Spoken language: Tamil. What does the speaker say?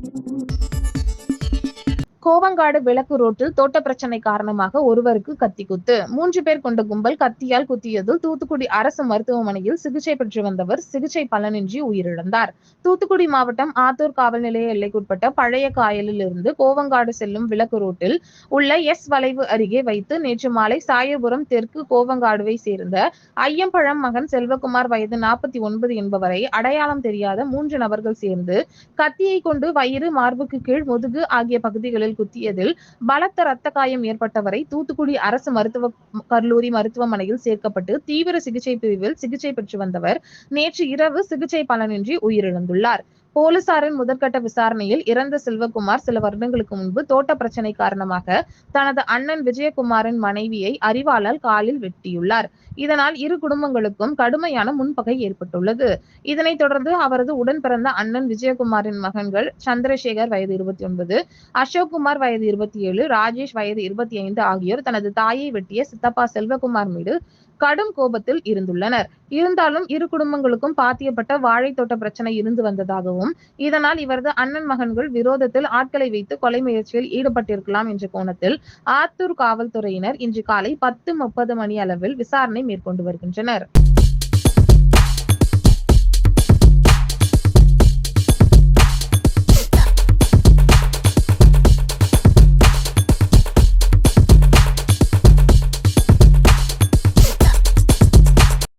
Thank you. கோவங்காடு விளக்கு ரோட்டில் தோட்ட பிரச்சனை காரணமாக ஒருவருக்கு கத்தி குத்து. மூன்று பேர் கொண்ட கும்பல் கத்தியால் குத்தியதில் தூத்துக்குடி அரசு மருத்துவமனையில் சிகிச்சை பெற்று வந்தவர் சிகிச்சை பலனின்றி உயிரிழந்தார். தூத்துக்குடி மாவட்டம் ஆத்தூர் காவல் நிலைய எல்லைக்குட்பட்ட பழைய காயலில் இருந்து கோவங்காடு செல்லும் விளக்கு ரோட்டில் உள்ள எஸ் வளைவு அருகே வைத்து நேற்று மாலை சாயபுரம் தெற்கு கோவங்காடுவை சேர்ந்த ஐயம்பழம் மகன் செல்வகுமார் வயது நாற்பத்தி ஒன்பது என்பவரை அடையாளம் தெரியாத மூன்று நபர்கள் சேர்ந்து கத்தியை கொண்டு வயிறு மார்புக்கு கீழ் முதுகு ஆகிய பகுதிகளில் குத்தியதில் பலத்த ரத்த காயம் ஏற்பட்டவரை தூத்துக்குடி அரசு மருத்துவ கல்லூரி மருத்துவமனையில் சேர்க்கப்பட்டு தீவிர சிகிச்சை பிரிவில் சிகிச்சை பெற்று வந்தவர் நேற்று இரவு சிகிச்சை பலனின்றி உயிரிழந்துள்ளார். போலீசாரின் முதற்கட்ட விசாரணையில் இறந்த செல்வகுமார் சில வருடங்களுக்கு முன்பு தோட்ட பிரச்சனை காரணமாக தனது அண்ணன் விஜயகுமாரின் மனைவியை அறிவாளால் காலில் வெட்டியுள்ளார். இதனால் இரு குடும்பங்களுக்கும் கடுமையான முன்பகை ஏற்பட்டுள்ளது. இதனைத் தொடர்ந்து அவரது உடன் பிறந்த அண்ணன் விஜயகுமாரின் மகன்கள் சந்திரசேகர் வயது இருபத்தி ஒன்பது அசோக்குமார் வயது இருபத்தி ஏழு ராஜேஷ் வயது இருபத்தி ஐந்து ஆகியோர் தனது தாயை வெட்டிய சித்தப்பா செல்வகுமார் மீது கடும் கோபத்தில் இருந்துள்ளனர். இருந்தாலும் இரு குடும்பங்களுக்கும் பாத்தியப்பட்ட வாழைத்தோட்ட பிரச்சனை இருந்து வந்ததாகவும் இதனால் இவரது அண்ணன் மகன்கள் விரோதத்தில் ஆட்களை வைத்து கொலை முயற்சியில் ஈடுபட்டிருக்கலாம் என்ற கோணத்தில் ஆத்தூர் காவல்துறையினர் இன்று காலை பத்து முப்பது மணி அளவில் விசாரணை மேற்கொண்டு வருகின்றனர்.